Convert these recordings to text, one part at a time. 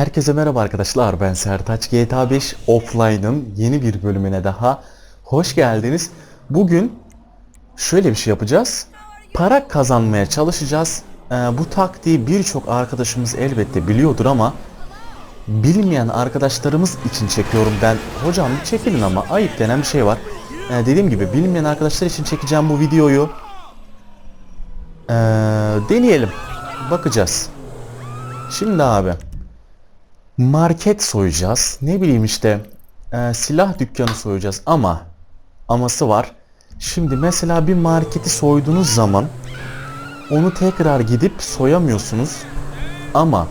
Herkese merhaba arkadaşlar ben Sertaç GTA 5 Offline'ın yeni bir bölümüne daha hoş geldiniz. Bugün şöyle bir şey yapacağız. Para kazanmaya çalışacağız. Ee, bu taktiği birçok arkadaşımız elbette biliyordur ama bilmeyen arkadaşlarımız için çekiyorum ben. Hocam çekilin ama ayıp denen bir şey var. Ee, dediğim gibi bilmeyen arkadaşlar için çekeceğim bu videoyu. Ee, deneyelim. Bakacağız. Şimdi abi market soyacağız. Ne bileyim işte e, silah dükkanı soyacağız ama aması var. Şimdi mesela bir marketi soyduğunuz zaman onu tekrar gidip soyamıyorsunuz. Ama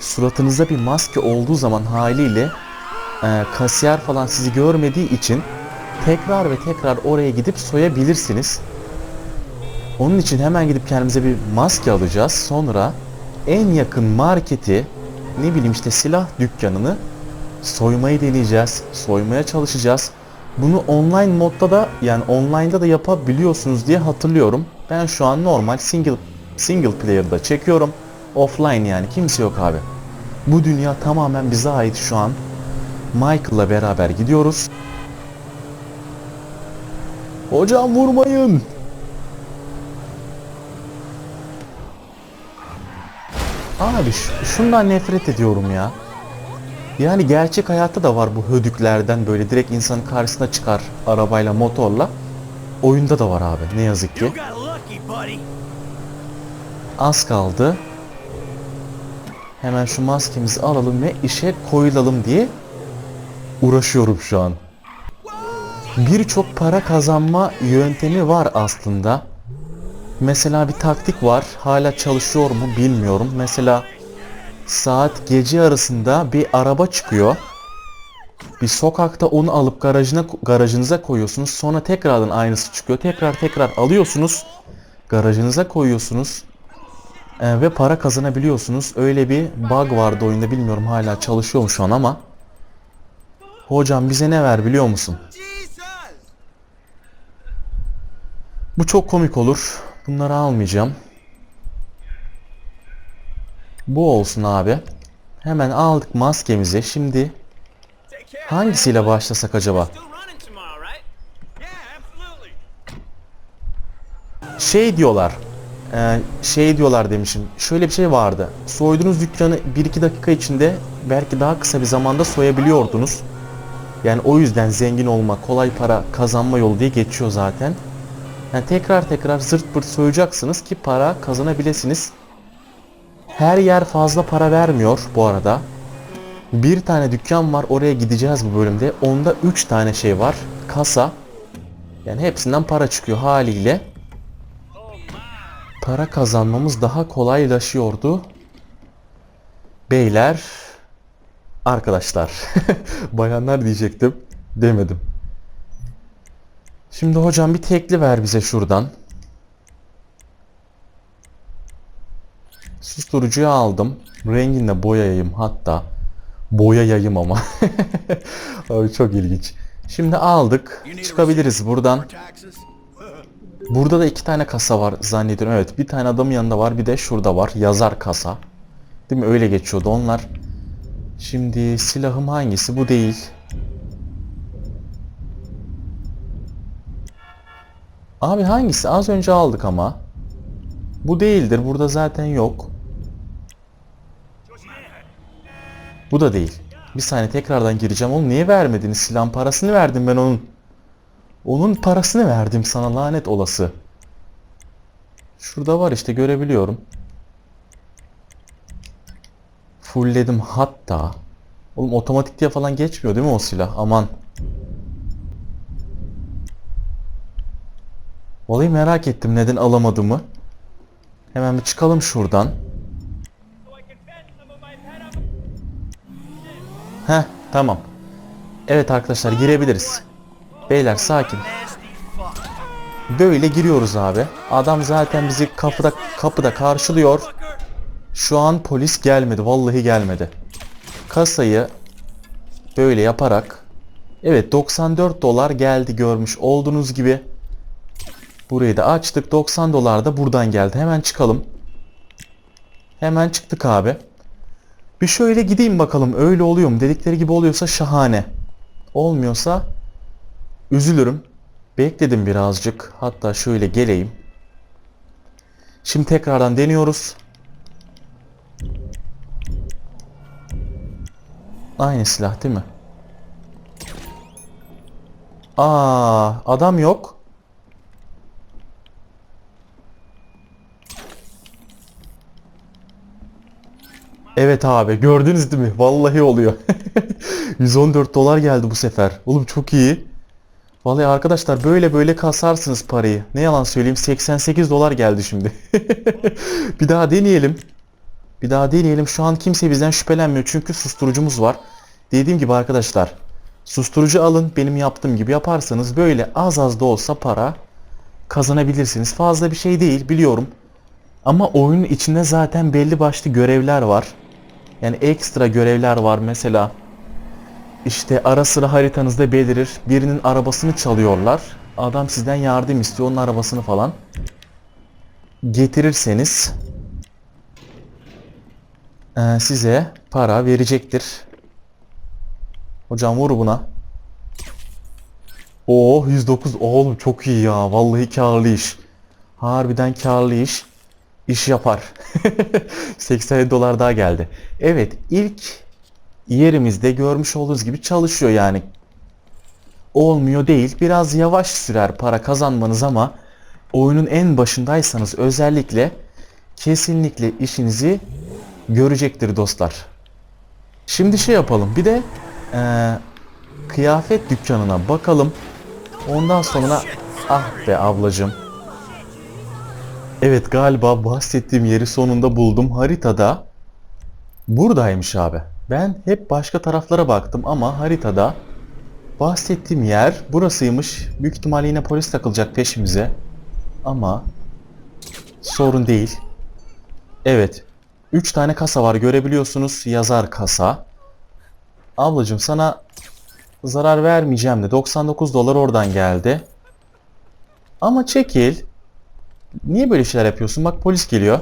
suratınızda bir maske olduğu zaman haliyle e, kasiyer falan sizi görmediği için tekrar ve tekrar oraya gidip soyabilirsiniz. Onun için hemen gidip kendimize bir maske alacağız. Sonra en yakın marketi ne bileyim işte silah dükkanını soymayı deneyeceğiz. Soymaya çalışacağız. Bunu online modda da yani online'da da yapabiliyorsunuz diye hatırlıyorum. Ben şu an normal single single player'da çekiyorum. Offline yani kimse yok abi. Bu dünya tamamen bize ait şu an. Michael'la beraber gidiyoruz. Hocam vurmayın. Abi şundan nefret ediyorum ya. Yani gerçek hayatta da var bu hödüklerden böyle direkt insanın karşısına çıkar arabayla motorla. Oyunda da var abi ne yazık ki. Az kaldı. Hemen şu maskemizi alalım ve işe koyulalım diye uğraşıyorum şu an. Birçok para kazanma yöntemi var aslında. Mesela bir taktik var. Hala çalışıyor mu bilmiyorum. Mesela saat gece arasında bir araba çıkıyor. Bir sokakta onu alıp garajına garajınıza koyuyorsunuz. Sonra tekrardan aynısı çıkıyor. Tekrar tekrar alıyorsunuz. Garajınıza koyuyorsunuz. Ee, ve para kazanabiliyorsunuz. Öyle bir bug vardı oyunda bilmiyorum hala çalışıyor mu şu an ama. Hocam bize ne ver biliyor musun? Bu çok komik olur. Bunları almayacağım. Bu olsun abi. Hemen aldık maskemizi. Şimdi hangisiyle başlasak acaba? Şey diyorlar. e, şey diyorlar demişim. Şöyle bir şey vardı. Soyduğunuz dükkanı 1-2 dakika içinde belki daha kısa bir zamanda soyabiliyordunuz. Yani o yüzden zengin olma, kolay para kazanma yolu diye geçiyor zaten. Yani tekrar tekrar zırt pırt soyacaksınız ki para kazanabilirsiniz. Her yer fazla para vermiyor bu arada. Bir tane dükkan var oraya gideceğiz bu bölümde. Onda 3 tane şey var. Kasa. Yani hepsinden para çıkıyor haliyle. Para kazanmamız daha kolaylaşıyordu. Beyler, arkadaşlar, bayanlar diyecektim, demedim. Şimdi hocam bir tekli ver bize şuradan. Susturucuyu aldım. Rengini de boyayayım hatta. Boyayayım ama. Abi çok ilginç. Şimdi aldık. Çıkabiliriz buradan. Burada da iki tane kasa var zannediyorum. Evet bir tane adamın yanında var bir de şurada var. Yazar kasa. Değil mi? Öyle geçiyordu onlar. Şimdi silahım hangisi? Bu değil. Abi hangisi? Az önce aldık ama. Bu değildir. Burada zaten yok. Bu da değil. Bir saniye tekrardan gireceğim. Oğlum niye vermediniz? Silahın parasını verdim ben onun. Onun parasını verdim sana lanet olası. Şurada var işte görebiliyorum. Fullledim hatta. Oğlum otomatik diye falan geçmiyor değil mi o silah? Aman. Vallahi merak ettim neden alamadığımı. Hemen bir çıkalım şuradan. Heh tamam. Evet arkadaşlar girebiliriz. Beyler sakin. Böyle giriyoruz abi. Adam zaten bizi kapıda kapıda karşılıyor. Şu an polis gelmedi. Vallahi gelmedi. Kasayı böyle yaparak Evet 94 dolar geldi görmüş olduğunuz gibi. Burayı da açtık. 90 dolar da buradan geldi. Hemen çıkalım. Hemen çıktık abi. Bir şöyle gideyim bakalım öyle oluyor mu? Dedikleri gibi oluyorsa şahane. Olmuyorsa üzülürüm. Bekledim birazcık. Hatta şöyle geleyim. Şimdi tekrardan deniyoruz. Aynı silah değil mi? Aa, adam yok. Evet abi gördünüz değil mi? Vallahi oluyor. 114 dolar geldi bu sefer. Oğlum çok iyi. Vallahi arkadaşlar böyle böyle kasarsınız parayı. Ne yalan söyleyeyim 88 dolar geldi şimdi. bir daha deneyelim. Bir daha deneyelim. Şu an kimse bizden şüphelenmiyor çünkü susturucumuz var. Dediğim gibi arkadaşlar susturucu alın benim yaptığım gibi yaparsanız böyle az az da olsa para kazanabilirsiniz. Fazla bir şey değil biliyorum. Ama oyunun içinde zaten belli başlı görevler var. Yani ekstra görevler var mesela. İşte ara sıra haritanızda belirir. Birinin arabasını çalıyorlar. Adam sizden yardım istiyor onun arabasını falan. Getirirseniz eee, size para verecektir. Hocam vur buna. Oo 109. Oğlum çok iyi ya. Vallahi karlı iş. Harbiden karlı iş. İş yapar. 80 dolar daha geldi. Evet ilk yerimizde görmüş olduğunuz gibi çalışıyor yani. Olmuyor değil. Biraz yavaş sürer para kazanmanız ama oyunun en başındaysanız özellikle kesinlikle işinizi görecektir dostlar. Şimdi şey yapalım. Bir de eee, kıyafet dükkanına bakalım. Ondan sonra ah be ablacım. Evet galiba bahsettiğim yeri sonunda buldum. Haritada buradaymış abi. Ben hep başka taraflara baktım ama haritada bahsettiğim yer burasıymış. Büyük ihtimalle yine polis takılacak peşimize. Ama sorun değil. Evet. 3 tane kasa var görebiliyorsunuz. Yazar kasa. Ablacım sana zarar vermeyeceğim de 99 dolar oradan geldi. Ama çekil. Niye böyle şeyler yapıyorsun? Bak polis geliyor.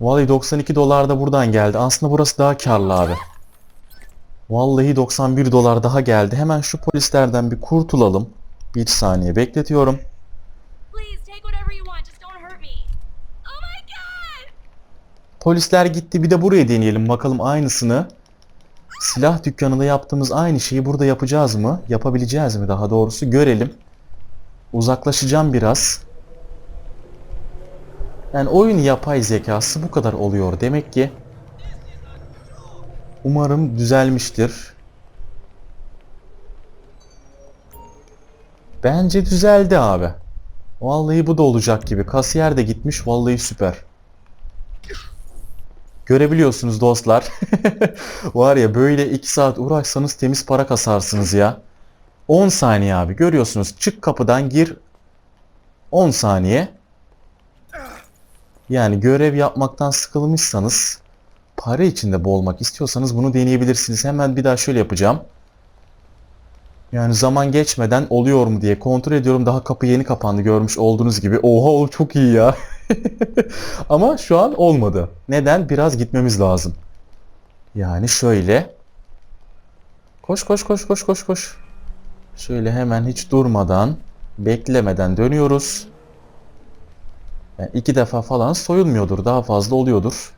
Vallahi 92 dolar da buradan geldi. Aslında burası daha karlı abi. Vallahi 91 dolar daha geldi. Hemen şu polislerden bir kurtulalım. Bir saniye bekletiyorum. Oh! Polisler gitti. Bir de buraya deneyelim. Bakalım aynısını. Silah dükkanında yaptığımız aynı şeyi burada yapacağız mı? Yapabileceğiz mi daha doğrusu? Görelim. Uzaklaşacağım biraz. Yani oyun yapay zekası bu kadar oluyor. Demek ki umarım düzelmiştir. Bence düzeldi abi. Vallahi bu da olacak gibi. Kasiyer de gitmiş. Vallahi süper. Görebiliyorsunuz dostlar. Var ya böyle 2 saat uğraşsanız temiz para kasarsınız ya. 10 saniye abi görüyorsunuz. Çık kapıdan gir 10 saniye. Yani görev yapmaktan sıkılmışsanız para içinde boğulmak istiyorsanız bunu deneyebilirsiniz. Hemen bir daha şöyle yapacağım. Yani zaman geçmeden oluyor mu diye kontrol ediyorum. Daha kapı yeni kapandı görmüş olduğunuz gibi. Oha oğlum çok iyi ya. Ama şu an olmadı. Neden? Biraz gitmemiz lazım. Yani şöyle. Koş koş koş koş koş koş. Şöyle hemen hiç durmadan, beklemeden dönüyoruz. Yani iki defa falan soyulmuyordur. Daha fazla oluyordur.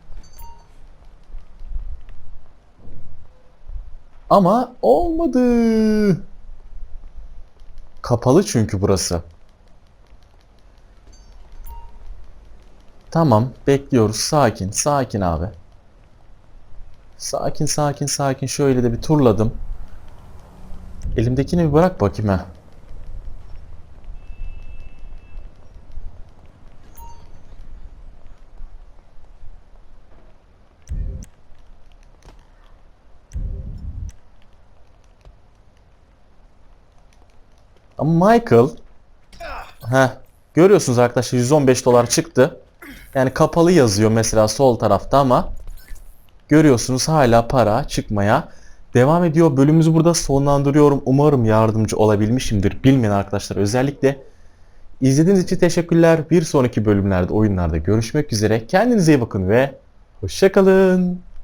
Ama olmadı. Kapalı çünkü burası. Tamam, bekliyoruz. Sakin, sakin abi. Sakin, sakin, sakin. Şöyle de bir turladım. Elimdekini bir bırak bakayım ha. Ama Michael Heh, görüyorsunuz arkadaşlar 115 dolar çıktı. Yani kapalı yazıyor mesela sol tarafta ama görüyorsunuz hala para çıkmaya devam ediyor. Bölümümüzü burada sonlandırıyorum. Umarım yardımcı olabilmişimdir. Bilmeyen arkadaşlar özellikle. İzlediğiniz için teşekkürler. Bir sonraki bölümlerde, oyunlarda görüşmek üzere. Kendinize iyi bakın ve hoşçakalın.